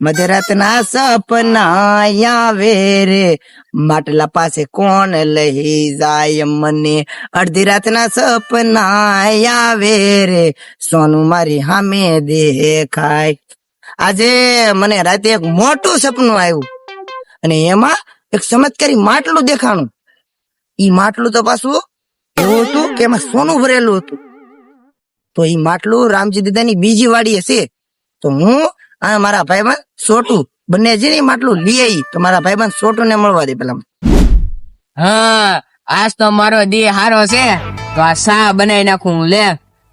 મધરાતના સપના આવે રે માટલા પાસે કોણ લઈ જાય મને? અડધી રાતના સપના આવે રે સોનું મારી હામે દેખાય. આજે મને રાતે એક મોટું સપનું આવ્યું. અને એમાં એક ચમત્કારી માટલું દેખાણું. ઈ માટલું તો પાછું એવું હતું કે એમાં સોનું ભરેલું હતું. તો ઈ માટલું રામજી દાદાની બીજી વાડી હશે તો હું અને મારા ભાઈબંધ સોટું. બંને જઈને ઈ માટલું લઈ આવી તો મારા ભાઈબંધ સોટું ને મળવા દે પેલા હા આજ તો મારો દી હારો છે. તો આ સા બનાવી નાખું લે.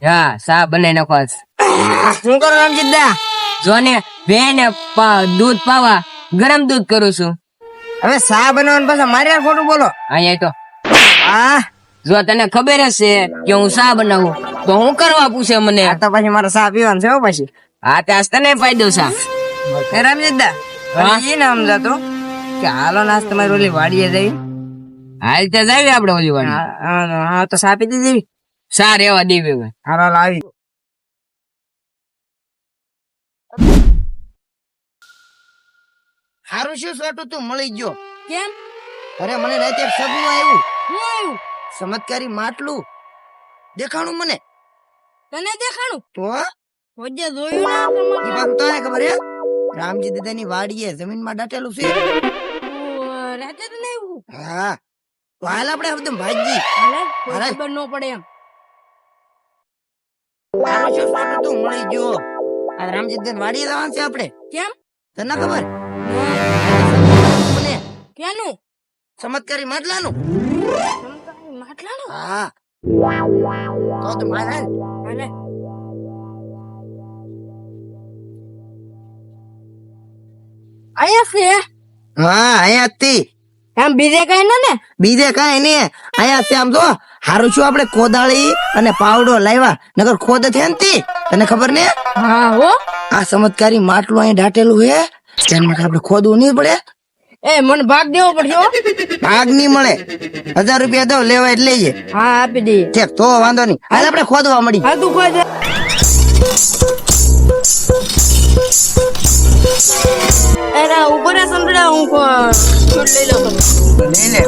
હા સા બનાવી નાખો શું કરો રણજીત દા જો ને બેને દૂધ પાવા ગરમ દૂધ કરું છું. હવે સા બનાવવાનું પાછા મારે ખોટું બોલો. અહીંયા તો. આ જો તને ખબર હશે કે હું સા બનાવું તો હું કરવા પૂછે મને. તો પછી મારે સા પીવાનું છે હો પછી. હા તે આજ તને ફાયદો સા એ રામજી દાદા હા? એ ના સમજાતો કે હાલો નાસ્તો તમારી ઓલી વાડીએ જઈ. હાલ તે જાવી આપણે ઓલી વાળી હા હા, હા તો સા પી દીધી સા રેવા દેવી હવે. હારું શું સોટું તું? મળી ગયો. કેમ? અરે મને રાતે એક સપનું આવ્યું? ચમત્કારી માટલું. દેખાણું મને? તને દેખાણું? તો હોજે જોયું ઈ પાછું તને ખબર હે? રામજી દાદાની વાડીએ જમીનમાં દાટેલું છે. રાતે તને હા. તો હાલ આપણે એકદમ ભાઈજી. હાલે હાલે. ખબર ન પડે એમ. હારું શું સોટું તું મળી ગયો? આ રામજી દાદાની વાડીએ જવાનું છે આપણે? કેમ? તને ખબર? મને કેનું? ચમત્કારી માટલાનું. માટલાનું? હા. તો તો માર અહીંયા છે? હા અહીંયા જ તી. એમ બીજે કઈ ન ને? બીજે કઈ નહીં. અહીંયા છે આમ જો. હારું છું આપણે કોદાળી અને પાવડો લાવ્યા. નગર ખોદ છે ને તને ખબર ને? હા હો. આ ચમત્કારી માટલું અહીં દાટેલું હે. તેના માટે આપણે ખોદવું નહીં પડે. એ મને ભાગ દેવો પડશે ભાગ નહીં મળે. હજાર રૂપિયા દો લેવા એટલે હા આપી દઈએ. તો વાંધો નહીં. હાલ આપણે ખોદવા મળી. હા તું કોઈ એના ઉપર સમજડા હું લઈ લઉં લઈ લે.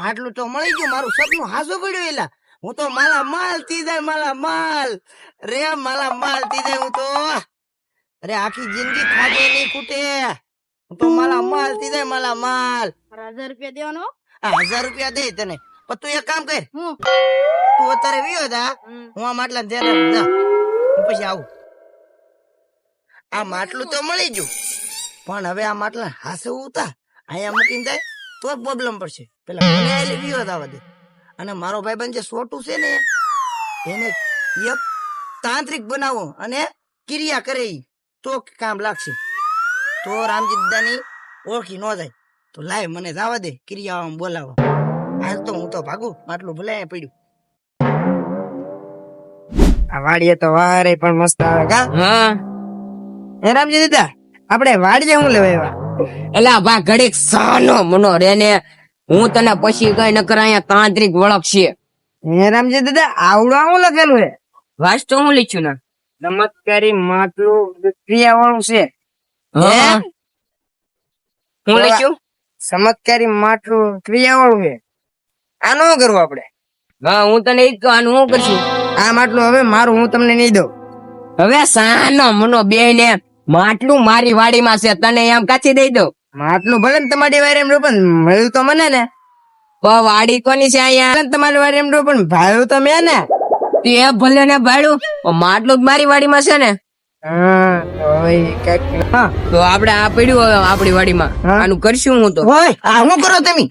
માટલું તો મળી ગયું મારું સપનું હાસું પડ્યું એલા. હું તો માલા માલથી જાય માલા માલ. રે માલા માલથી જાય હું તો. અરે આખી જિંદગી ખાધે નહીં ખૂટે. હું તો માલા માલથી જાય માલા માલ. હજાર રૂપિયા દેવાનો? હજાર રૂપિયા દે તને. પણ તું એક કામ કર. હું? તું અત્યારે વિયો જા. હું આ માટલા ધ્યાન જા. હું પછી આવું. આ માટલું તો મળી ગયું. પણ હવે આ માટલા હાસે ઉતા અહીંયા મૂકીને જાય. તો પ્રોબ્લેમ પડશે પેલા મને વિયો જવા દે. અને મારો ભાઈબંધ જે સોટું છે ને એને એક તાંત્રિક બનાવો અને ક્રિયા કરે તો કામ લાગશે. તો રામજી દાદાની ઓળખી ન જાય. તો લાય મને જવા દે ક્રિયા બોલાવો. હાલ તો હું તો ભાગું. માટલું ભલે પડ્યું. આ વાડીએ તો વારે પણ મસ્ત આવે. કા? હા. એ રામજી દીદા આપણે વાડીએ હું લેવા એલા ભા ઘડીક સાનો મનો રે ને હું તને પછી કઈ નકર અહીંયા તાંત્રિક વળખશે હે રામજી દાદા આવડું આવું લખેલું હે? તો હું લીધું ને. ચમત્કારી માટલું ક્રિયા વાળું છે. હા. હું. લખ્યું ચમત્કારી માટલું ક્રિયા વાળું છે. આ નો કરવું આપણે. હા હું તને ઈ આનું હું કરશું? આ માટલું હવે મારું હું તમને નહીં દઉં. હવે સાનો મનો બે ને માટલું મારી વાડીમાં છે તને એમ કાચી દઈ દઉં. માટલું ભલે ને તમારી વાડી એમ પણ મળ્યું તો મને ને. વાડી કોની છે અહીંયા? તમારી વાડી એમ પણ ભાડું તો મેં ને. તે ભલે ને ભાડું માટલું મારી વાડીમાં છે ને. હા તો હા આપણે આ પડ્યું આપણી વાડીમાં. હા. આનું કરશું હું તો. શું કરો તમે?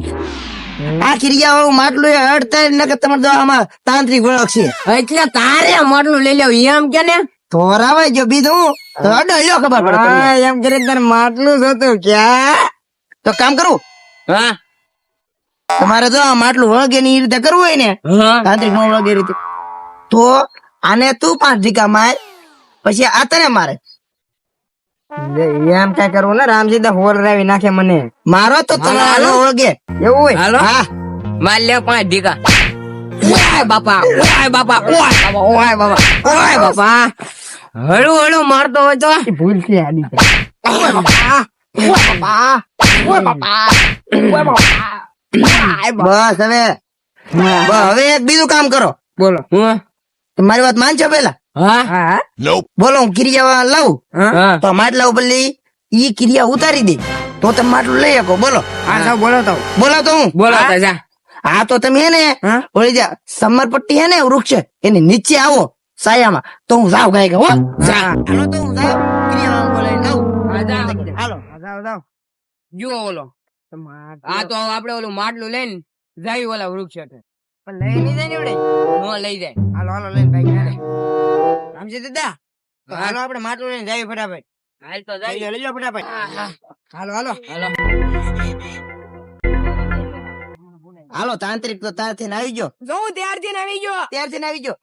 આ ક્રિયા વાળું માટલું એ અડતા નકર તમારે દવામાં તાંત્રિક વળખ છે. એટલે તારે માટલું લઈ લેવું એમ કે ને? તો રાવાય જો બીજું? તો ડલ્યો ખબર પડે. એમ કરીને તને માટલું જોતું ક્યાં? તો કામ કરું? હા. તમારે જો માટલું વળગે ની રીતે કરવું હોય ને તાંત્રિક નો વળગે રીતે. તો આને તું પાંચ ઢીકા માર પછી આ તને મારે. એમ કઈ કરવું ને? રામજી હોલ રાવી નાખે મને. મારો તો તમે આનો વળગે. એવું હોય? હા. માર લે પાંચ ઢીકા. ઓય બાપા ઓય બાપા ઓય બાપા ઓય બાપા ઓય બાપા. હળુ હળુ મારતો હોય તો. ભૂલથી આડી ઓય બાપા ઓય બાપા ઓય બાપા ઓય બાપા બસ હવે બસ હવે એક બીજું કામ કરો. બોલો. હું? મારી વાત માનજો પેલા? હા? હા. બોલો હું ક્રિયા લાવું. હા. તો માટલા ઉપર લઈ ઈ ક્રિયા ઉતારી દે. તો તમે માટલું લઈ શકો. બોલો. હા બોલો તો બોલો તો હું. બોલો જા. હા તો તમે હે ને જે સમરપટ્ટી હે ને વૃક્ષ એની નીચે આવો સાયામાં. તો હું જાવ ગાય હો. હાલો તો હું જાવ ક્રિયામાં જુઓ ઓલો. આ તો આપણે ઓલું માટલું લઈને જાય ઓલા વૃક્ષ હેઠે. પણ લઈ નહીં જાય ને નો લઈ જાય. હાલો હાલો લઈને ભાઈ સમજી દાદા હાલો આપણે માટલું લઈને જાય ફટાફટ. હાલ તો લઈ લો ફટાફટ. હાલો હાલો. હાલો. હાલો તાંત્રિક તો ત્યારથી આવી ગયો. હું ત્યારથી ને આવી ગયો. ત્યારથી આવી ગયો?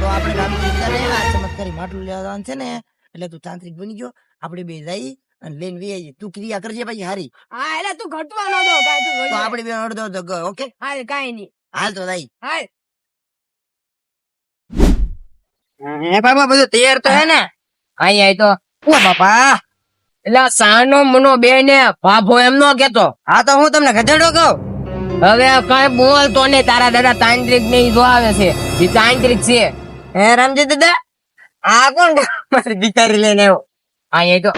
તો આપણે વિચારે ચમત્કારી માટલું લેવા જવાનું છે ને. એટલે તું તાંત્રિક બની ગયો. આપણે બે જઈ અને લઈને વી તું ક્રિયા કરજે પછી હારી. હા એટલે તું ઘટવા ન દો કાંઈ તું તો આપણે બે અડધો અડધો ઓકે? હાલ કાંઈ નહીં. હાલ તો જઈ હાલ. હે બાબા બધું તૈયાર તો હે ને? આઈ આઈ તો. ઓ બાપા. એટલે સાનો મનો બે ને ભાભો એમ નો કેતો હા તો હું તમને ગધેડો કહું. હવે કઈ બોલતો ને તારા દાદા તાંત્રિક ને જો આવે છે. એ તાંત્રિક છે. હે રામજી દાદા? આ કોણ મારી દીકરી લઈને આવ્યો? આઈ તો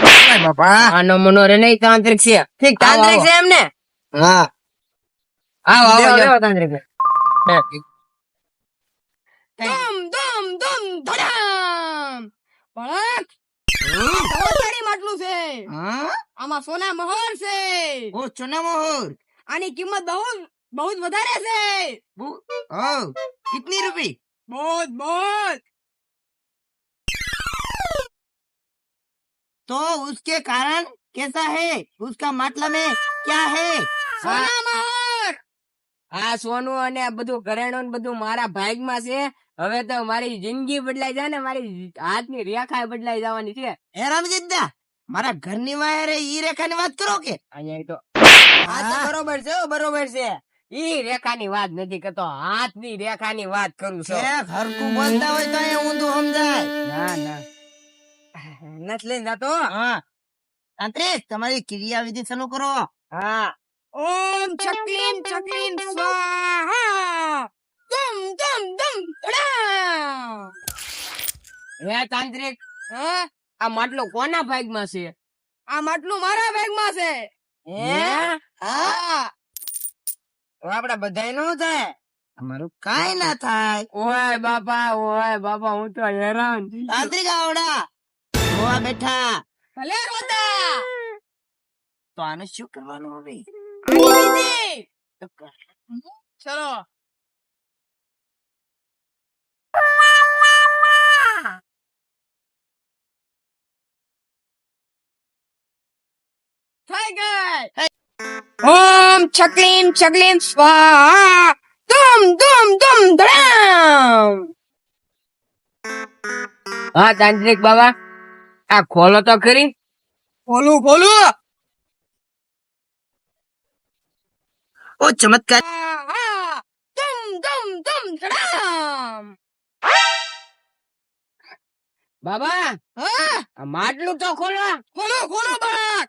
બાપા. આનો મનો રે નહીં તાંત્રિક છે. ઠીક તાંત્રિક છે એમને? હા. આવો આવો આવો તાંત્રિક ને. ધમ ધમ ધમ ધડામ. બળક માટલું છે. આમાં સોના મહોર છે. ઓ સોના મોહર. આની કિંમત બહુ બહુ જ વધારે છે બુ- ઓ કિતની રૂપી બહુ જ બહુ જ तो उसके कारण कैसा है उसका मतलब में क्या है સોના મહોર આ સોનું અને આ બધું ઘરેણું ને બધું મારા ભાગમાં છે હવે તો મારી જિંદગી બદલાઈ જાય ને મારી હાથની રેખા બદલાઈ જવાની છે હે રામજીદા મારા ઘરની વાયરે ઈ રેખાની વાત કરો કે અહીંયા તો હા તો બરોબર છે બરોબર છે. ઈ રેખાની વાત નથી કરતો હાથની રેખાની વાત કરું છું. હરકું બોલતા હોય તો એ ઊંધું સમજાય. ના ના. નથી લઈને જતો હા. તાંત્રિક તમારી ક્રિયા વિધિ શરૂ કરો. હા. ઓમ ચકલીમ ચકલીમ સ્વાહા. દમ દમ દમ હે તાંત્રિક હા? આ માટલો કોના ભાગમાં છે? આ માટલું મારા ભાગમાં છે. આપડે બધા નું થાય. અમારું કાઈ ના થાય. ઓય બાપા ઓય બાપા હું તો હેરાન. તાંત્રિક આવડા જોવા બેઠા. ભલે રોતા. તો આને શું કરવાનું હવે? તો કર. ચલો. થઈ ગઈ ઓમ ચકલીમ ચકલીમ સ્વાહા ધમ ધમ ધમ ધડામ હા તાંત્રિક બાબા આ ખોલો તો ખરી. ખોલું ખોલું. ઓ ચમત્કાર. ધમ ધમ ધમ ધડામ બાબા હા. માટલું તો ખોલો. ખોલો ખોલો બાળક.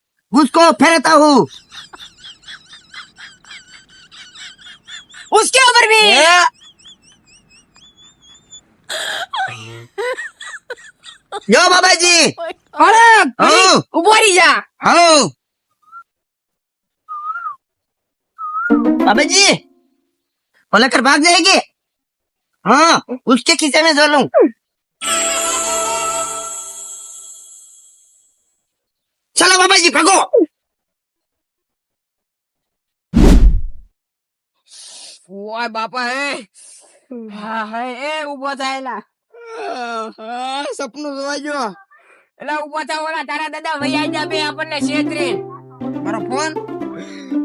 उसको फेरता हूँ। उसके ऊपर भी। यो बाबा जी अरे बोरी जा हेलो बाबा जी बोला कर भाग जाएगी? हाँ उसके खींचे में जो लू ચલો બાબાજી ભગો. ઓય બાપા હે. હા હે એ ઊભો થયેલા. સપનું જોવા જો એટલે ઊભો થા ઓલા તારા દાદા વૈયા જા બે આપણને છેતરી મારો ફોન?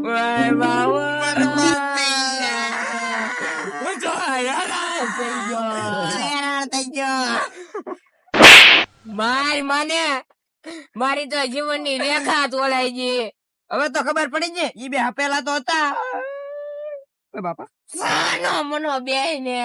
ઓય બાવા. માર મને. મારી તો જીવનની રેખા તોલાઈ ગઈ. હવે તો ખબર પડી છે ઈ બે હપેલા તો હતા. બાપા. મનો બે ને.